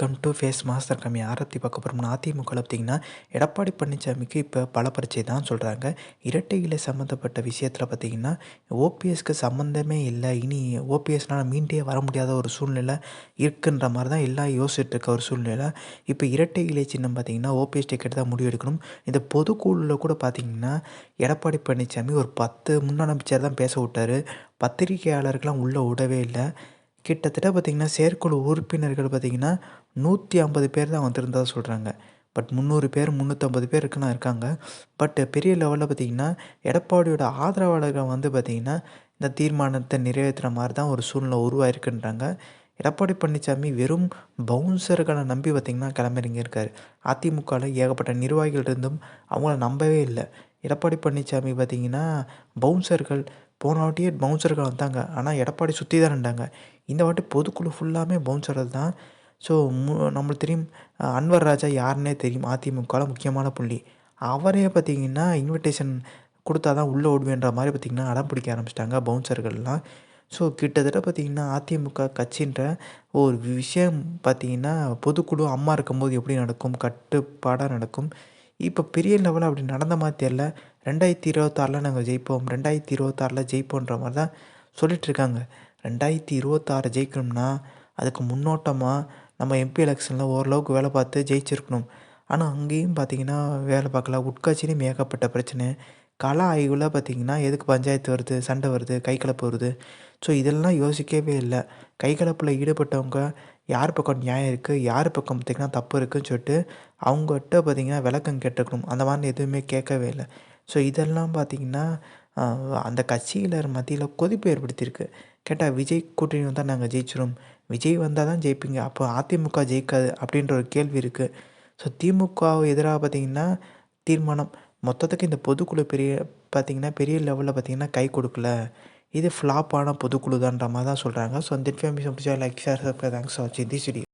Come to face master கம்மி ஆரத்தி பார்க்க போகிறோம்னா அதிமுகவில் பார்த்தீங்கன்னா எடப்பாடி பழனிசாமிக்கு இப்போ பல பரீட்சை தான் சொல்கிறாங்க இரட்டை இலை சம்மந்தப்பட்ட விஷயத்தில் பார்த்தீங்கன்னா ஓபிஎஸ்க்கு சம்மந்தமே இல்லை. இனி ஓபிஎஸ்னால் மீண்டே வர முடியாத ஒரு சூழ்நிலை இருக்குன்ற மாதிரி தான் எல்லாம் யோசிச்சுட்டு இருக்க ஒரு சூழ்நிலை. இப்போ இரட்டை இலை சின்னம் பார்த்தீங்கன்னா ஓபிஎஸ் டிக்கெட் தான் முடிவெடுக்கணும் இந்த பொதுக்குழுவில் கூட பார்த்தீங்கன்னா எடப்பாடி பழனிசாமி ஒரு பத்து முன்னாள் அமைச்சர் தான் பேச விட்டார். பத்திரிகையாளர்கள்லாம் உள்ளே விடவே இல்லை. கிட்டத்தட்ட பார்த்திங்கன்னா செயற்குழு உறுப்பினர்கள் பார்த்திங்கன்னா நூற்றி ஐம்பது பேர் தான் வந்திருந்ததாக சொல்கிறாங்க பட் முந்நூறு பேர் முந்நூற்றம்பது பேர் இருக்குன்னா இருக்காங்க. பட் பெரிய லெவலில் பார்த்திங்கன்னா எடப்பாடியோட ஆதரவாளர்கள் வந்து பார்த்திங்கன்னா இந்த தீர்மானத்தை நிறைவேற்றுற மாதிரி தான் ஒரு சூழ்நிலை உருவாயிருக்குன்றாங்க. எடப்பாடி பழனிசாமி வெறும் பவுன்சர்களை நம்பி பார்த்திங்கன்னா கிளம்பிறங்க இருக்கார் அதிமுகவில் ஏகப்பட்ட நிர்வாகிகள் இருந்தும் அவங்கள நம்பவே இல்லை. எடப்பாடி பழனிசாமி பார்த்திங்கன்னா பவுன்சர்கள் போன வாட்டியே பவுன்சர்கள் வந்தாங்க. ஆனால் எடப்பாடி சுற்றி தான் இருந்தாங்க இந்த வாட்டி பொதுக்குழு ஃபுல்லாமே பவுன்சர்கள் தான். ஸோ மு நம்மளுக்கு தெரியும் அன்வர் ராஜா யாருன்னே தெரியும் அதிமுகவில் முக்கியமான புள்ளி. அவரே பார்த்திங்கன்னா இன்விடேஷன் கொடுத்தா தான் உள்ளே ஓடுவேன்ற மாதிரி பார்த்திங்கன்னா அடம் பிடிக்க ஆரம்பிச்சிட்டாங்க பவுன்சர்கள்லாம் ஸோ கிட்டத்தட்ட பார்த்திங்கன்னா அதிமுக கட்சின்ற ஒரு விஷயம் பார்த்திங்கன்னா பொதுக்குழு அம்மா இருக்கும்போது எப்படி நடக்கும் கட்டுப்பாடாக நடக்கும். இப்போ பெரிய லெவலில் அப்படி நடந்த மாதிரி தெரில ரெண்டாயிரத்தி இருபத்தாறில் நாங்கள் ஜெயிப்போம். ரெண்டாயிரத்தி இருபத்தாறில் ஜெயிப்போன்ற மாதிரி தான் சொல்லிகிட்ருக்காங்க ரெண்டாயிரத்தி இருபத்தாறு ஜெயிக்கணும்னா அதுக்கு முன்னோட்டமாக நம்ம எம்பி எலெக்ஷனில் ஓரளவுக்கு வேலை பார்த்து ஜெயிச்சிருக்கணும். ஆனால் அங்கேயும் பார்த்திங்கன்னா வேலை பார்க்கல. உட்காட்சியிலையும் ஏகப்பட்ட பிரச்சனை. கல ஆய்வில் பார்த்திங்கன்னா எதுக்கு பஞ்சாயத்து வருது? சண்டை வருது? கை கலப்பு வருது? ஸோ இதெல்லாம் யோசிக்கவே இல்லை. கை கலப்பில் ஈடுபட்டவங்க யார் பக்கம் நியாயம் இருக்குது யார் பக்கம் பார்த்திங்கன்னா தப்பு இருக்குதுன்னு சொல்லிட்டு அவங்ககிட்ட பார்த்திங்கன்னா விளக்கம் கேட்டுக்கணும். அந்த மாதிரி எதுவுமே கேட்கவே இல்லை. ஸோ இதெல்லாம் பார்த்திங்கன்னா அந்த கட்சியினர் மத்தியில் கொதிப்பு ஏற்படுத்தியிருக்கு. கேட்டால் விஜய் கூட்டணி வந்தால் நாங்கள் ஜெயிச்சிரும் விஜய் வந்தால் தான் ஜெயிப்பீங்க. அப்போ அதிமுக ஜெயிக்காது அப்படின்ற ஒரு கேள்வி இருக்குது ஸோ திமுக எதிராக பார்த்திங்கன்னா தீர்மானம். மொத்தத்துக்கு இந்த பொதுக்குழு பெரிய பார்த்திங்கன்னா பெரிய லெவலில் பார்த்திங்கன்னா கை கொடுக்கல. இது ஃப்ளாப்பான பொதுக்குழு தான்ற மாதிரி தான் சொல்கிறாங்க ஸோ இந்த இன்ஃபர்மேஷன் பிடிச்சா லைக் ஷேர் தேங்க்ஸ் ஃபார் வாட்சிங் தி வீடியோ